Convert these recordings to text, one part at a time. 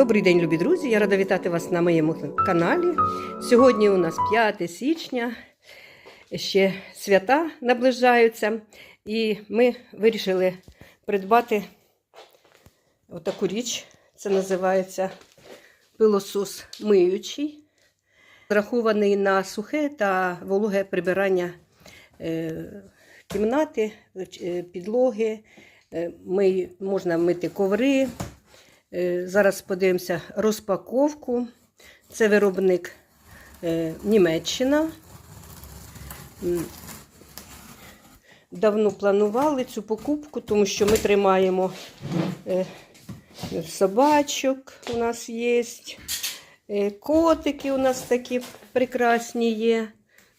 Добрий день, любі друзі! Я рада вітати вас на моєму каналі. Сьогодні у нас 5 січня, ще свята наближаються, і ми вирішили придбати отаку річ. Це називається пилосос миючий, рахований на сухе та вологе прибирання е, кімнати, е, підлоги. Е, можна мити коври. Е, Зараз подивимося розпаковку. Це виробник е, Німеччина. Давно планували цю покупку, тому що ми тримаємо е, собачок у нас є. Котики у нас такі прекрасні є.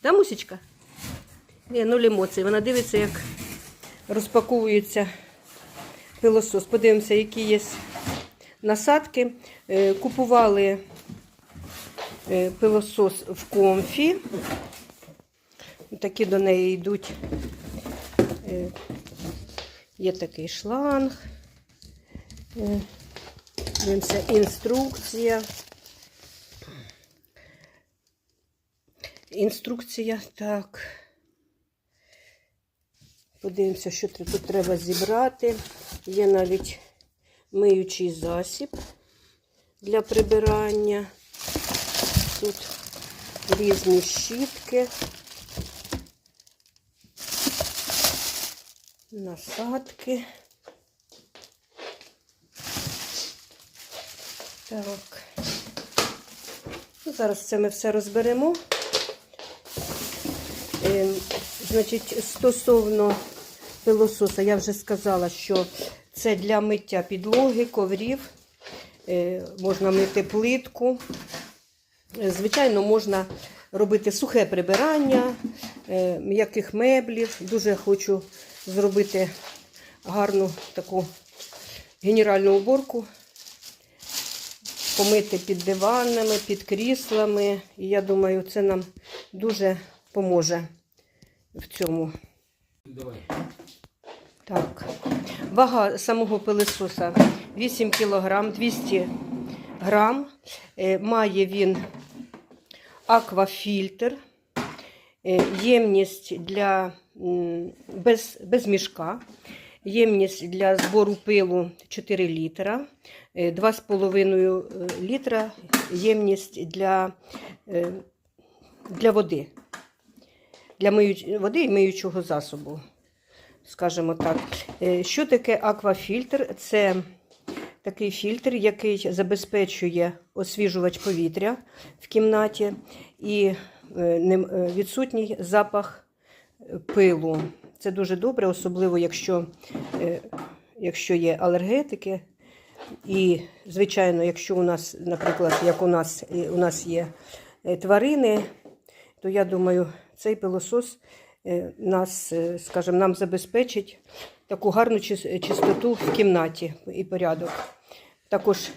Да, Мусічка? Ні, нуль емоцій. Вона дивиться, як розпаковується пилосос. Подивимося, які є насадки. Е, Купували е, пилосос в комфі. Такі до неї йдуть. Е, Є такий шланг. Е, Дивимося, інструкція. Інструкція, так. Подивимося, що тут треба зібрати. Є навіть миючий засіб для прибирання. Тут різні щітки, насадки. Так. Ну, Зараз це ми все розберемо. Ем, Значить, стосовно пилососа, я вже сказала, що це для миття підлоги, коврів, е, можна мити плитку. Звичайно, можна робити сухе прибирання, е, м'яких меблів. Дуже хочу зробити гарну таку генеральну уборку, помити під диванами, під кріслами. І я думаю, це нам дуже поможе в цьому. Так. Вага самого пилисоса 8 кг 200 грам. Е, Має він аквафільтр, е, ємність для без, без мішка, ємність для збору пилу 4 літра, е, 2,5 літра. Ємність для, е, для води, для миюч... води і миючого засобу скажімо так. Е, Що таке аквафільтр? Це такий фільтр, який забезпечує освіжувач повітря в кімнаті і е, е, відсутній запах пилу. Це дуже добре, особливо якщо, якщо є алергетики. І, звичайно, якщо у нас, наприклад, як у нас, у нас є тварини, то я думаю, цей пилосос нас, е, скажімо, нам забезпечить таку гарну чистоту в кімнаті і порядок. Також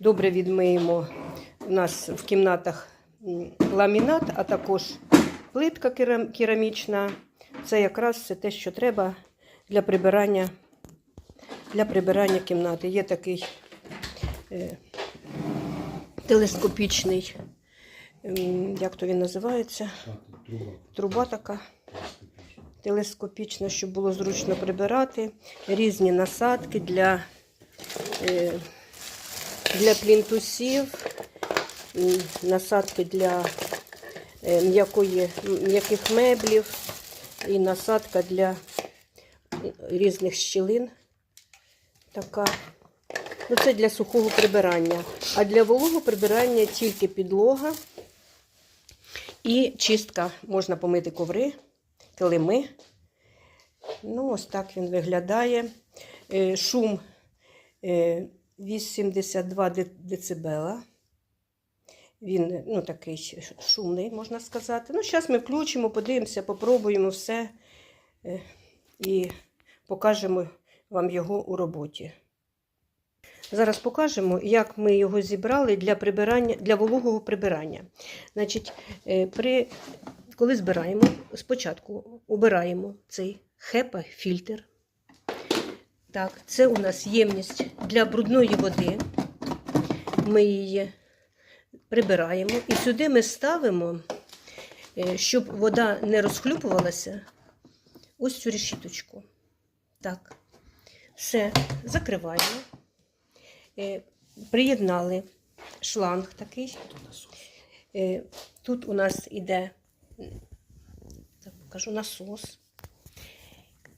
добре відмиємо у нас в кімнатах ламінат, а також плитка керамічна. Це якраз все те, що треба для прибирання, для прибирання кімнати. Є такий е, телескопічний, як то він називається? Труба така телескопічна, щоб було зручно прибирати. Різні насадки для, е, для плінтусів, насадки для е, м'яких меблів і насадка для різних щілин. Така. Ну, це для сухого прибирання. А для вологого прибирання тільки підлога і чистка. Можна помити коври, килими. Ну, ось так він виглядає. Е, Шум е, 82 де- децибела. Він ну, такий шумний, можна сказати. Ну, зараз ми включимо, подивимося, попробуємо все е, і покажемо вам його у роботі. Зараз покажемо, як ми його зібрали для прибирання, для вологого прибирання. Значить, е, при, коли збираємо, спочатку обираємо цей хепа-фільтр. Так, це у нас ємність для брудної води. ми її прибираємо. І сюди ми ставимо, е, щоб вода не розхлюпувалася, ось цю решіточку. Так, все, закриваємо. Е, Приєднали шланг такий. Е, Тут у нас іде, м, так покажу, насос.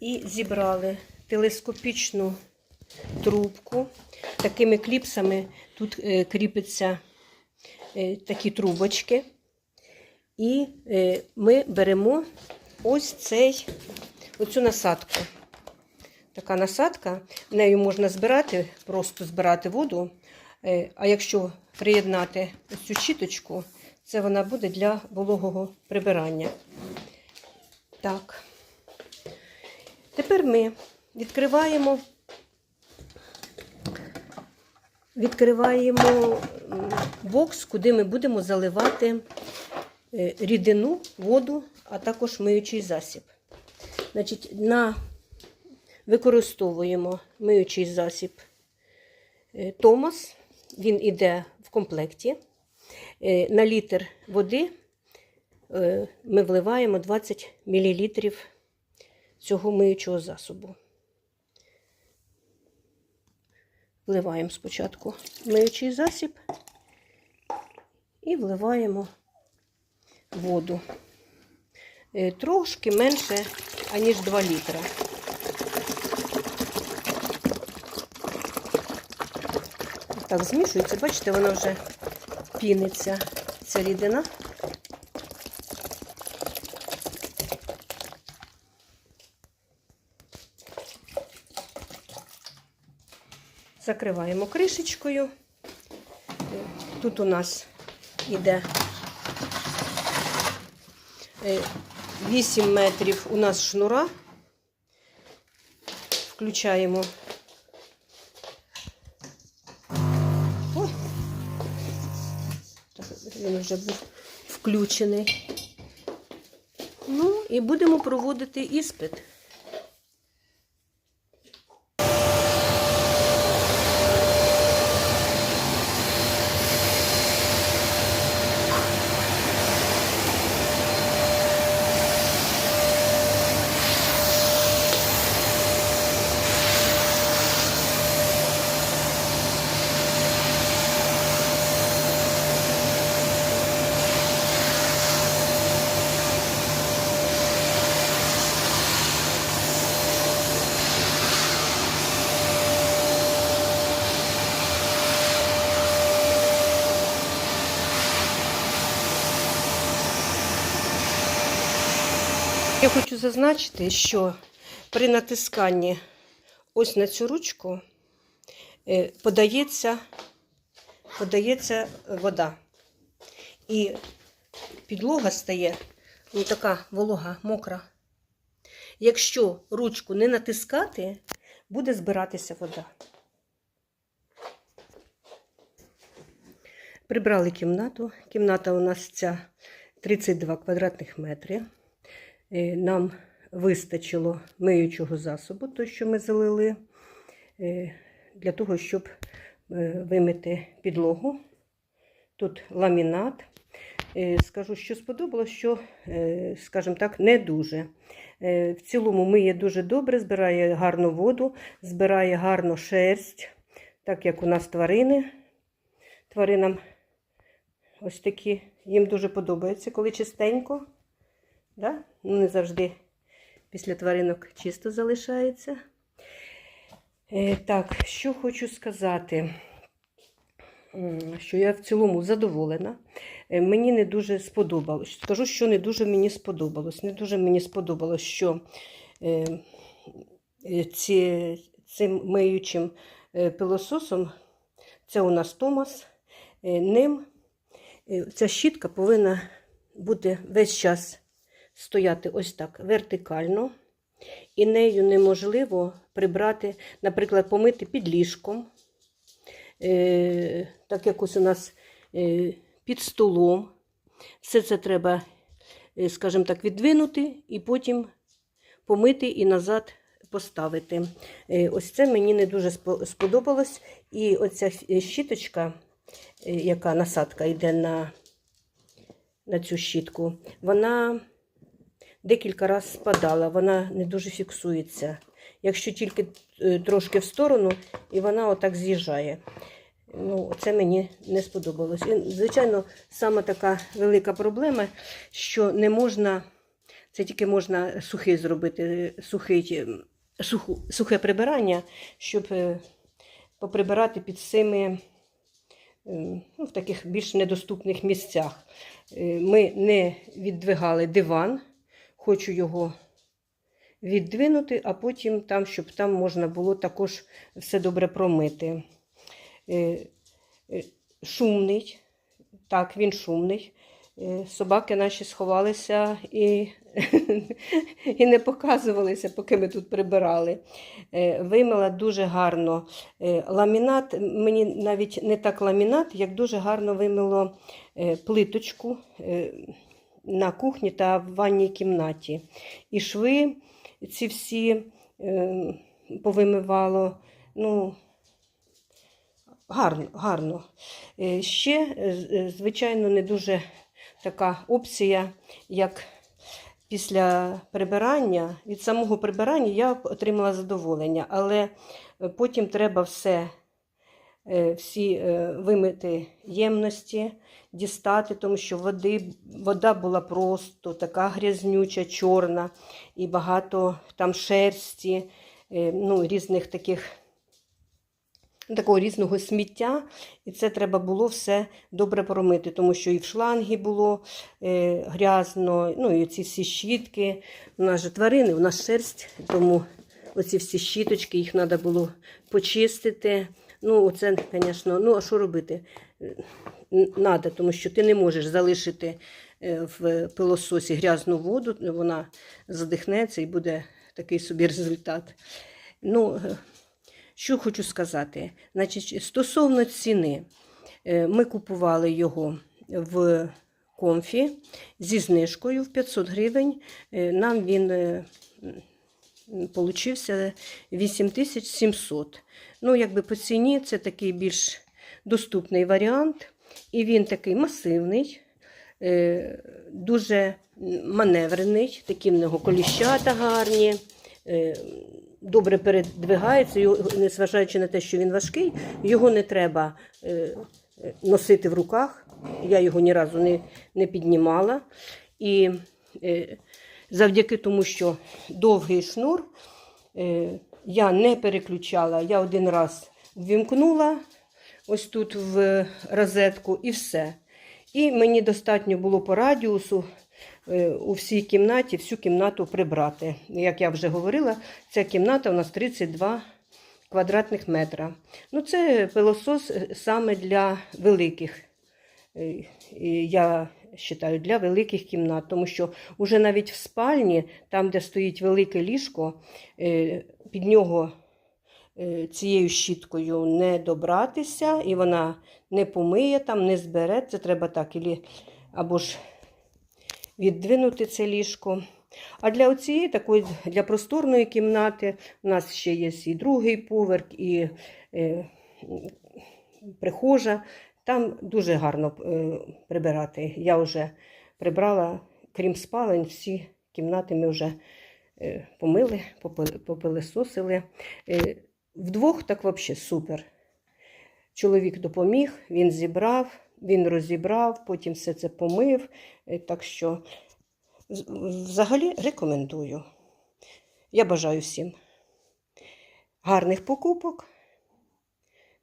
І зібрали телескопічну трубку. Такими кліпсами тут е, кріпиться е, такі трубочки. І е, ми беремо ось цей, оцю насадку. Така насадка, нею можна збирати, просто збирати воду. А якщо приєднати ось цю щіточку, це вона буде для вологого прибирання. Так. Тепер ми відкриваємо, відкриваємо бокс, куди ми будемо заливати е, рідину, воду, а також миючий засіб. Значить, на використовуємо миючий засіб е, Томас. Він іде в комплекті. Е, На літр води е, ми вливаємо 20 мл цього миючого засобу. Вливаємо спочатку миючий засіб і вливаємо воду. Е, Трошки менше, аніж 2 літра. Так, змішується, бачите, вона вже піниться, ця рідина. Закриваємо кришечкою. Тут у нас іде е, 8 метрів у нас шнура. Включаємо. Він вже був включений. Ну, і будемо проводити іспит. Я хочу зазначити, що при натисканні ось на цю ручку е, подається, подається вода. І підлога стає ну, така волога, мокра. Якщо ручку не натискати, буде збиратися вода. Прибрали кімнату. Кімната у нас ця 32 квадратних метри. Е, Нам вистачило миючого засобу, той, що ми залили, е, для того, щоб е, вимити підлогу. Тут ламінат. Скажу, що сподобалось, що, скажімо так, не дуже. В цілому миє дуже добре, збирає гарну воду, збирає гарну шерсть, так як у нас тварини. Тваринам ось такі, їм дуже подобається, коли чистенько. Да? Ну, не завжди після тваринок чисто залишається. Е, так, що хочу сказати, що я в цілому задоволена. Е, Мені не дуже сподобалось. Скажу, що не дуже мені сподобалось. Не дуже мені сподобалось, що е, е, ці, цим миючим е, пилососом, це у нас Томас, ним ця щітка повинна бути весь час стояти ось так вертикально, і нею неможливо прибрати, наприклад, помити під ліжком, е, так як ось у нас е, під столом. Все це треба, е, скажімо так, віддвинути і потім помити і назад поставити. Ось це мені не дуже спо- сподобалось. І оця щіточка яка насадка йде на, на цю щітку, вона декілька разів спадала, вона не дуже фіксується. Якщо тільки е, трошки в сторону, і вона отак з'їжджає. Ну, це мені не сподобалось. І, звичайно, саме така велика проблема, що не можна, це тільки можна сухий зробити, сухий, ем, суху, сухе прибирання, щоб е, поприбирати під цими ну, в таких більш недоступних місцях. Е, Ми не віддвигали диван, хочу його віддвинути, а потім там, щоб там можна було також все добре промити. Е, е, Шумний, так, він шумний. Е, Собаки наші сховалися і, і не показувалися, поки ми тут прибирали. Вимила дуже гарно ламінат. Мені навіть не так ламінат, як дуже гарно вимило плиточку на кухні та в ванній кімнаті. І шви ці всі е, повимивало. Ну, гарно, гарно. Е, Ще, е, звичайно, не дуже така опція, як після прибирання. Від самого прибирання я отримала задоволення, але потім треба все, всі е, вимити ємності, дістати, тому що води, вода була просто така грязнюча, чорна, і багато там шерсті, е, ну, різних таких такого різного сміття, і це треба було все добре промити, тому що і в шлангі було е, грязно, ну і ці всі щітки. У нас же тварини, у нас шерсть, тому оці всі щіточки, їх треба було почистити. Ну, оце, звісно, ну а що робити? Треба, тому що ти не можеш залишити е, в пилососі грязну воду, вона задихнеться і буде такий собі результат. Ну, е, що хочу сказати? Значить, стосовно ціни, е, ми купували його в комфі зі знижкою в 500 гривень. Нам він получився 8700. Ну, якби по ціні це такий більш доступний варіант. І він такий масивний, е, дуже маневрений, такі в нього коліщата гарні. е, добре передвигається, незважаючи на те, що він важкий, його не треба е, носити в руках. Я його ні разу не, не піднімала. І завдяки тому, що довгий шнур, е, я не переключала, я один раз ввімкнула ось тут в розетку і все. І мені достатньо було по радіусу е, у всій кімнаті, всю кімнату прибрати. Як я вже говорила, ця кімната у нас 32 квадратних метра. Ну, це пилосос е, саме для великих. Я вважаю, для великих кімнат, тому що вже навіть в спальні, там, де стоїть велике ліжко, е, під нього е, цією щіткою не добратися, і вона не помиє там, не збере. Це треба так, або ж віддвинути це ліжко. А для оцієї такої для просторної кімнати у нас ще є і другий поверх, і е, прихожа. Там дуже гарно е, прибирати. Я вже прибрала, крім спалень, всі кімнати ми вже е, помили, попили- попилисосили. Е, вдвох так взагалі супер. Чоловік допоміг, він зібрав, він розібрав, потім все це помив. Так що взагалі рекомендую. Я бажаю всім гарних покупок.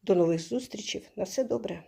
До нових зустрічей. На все добре.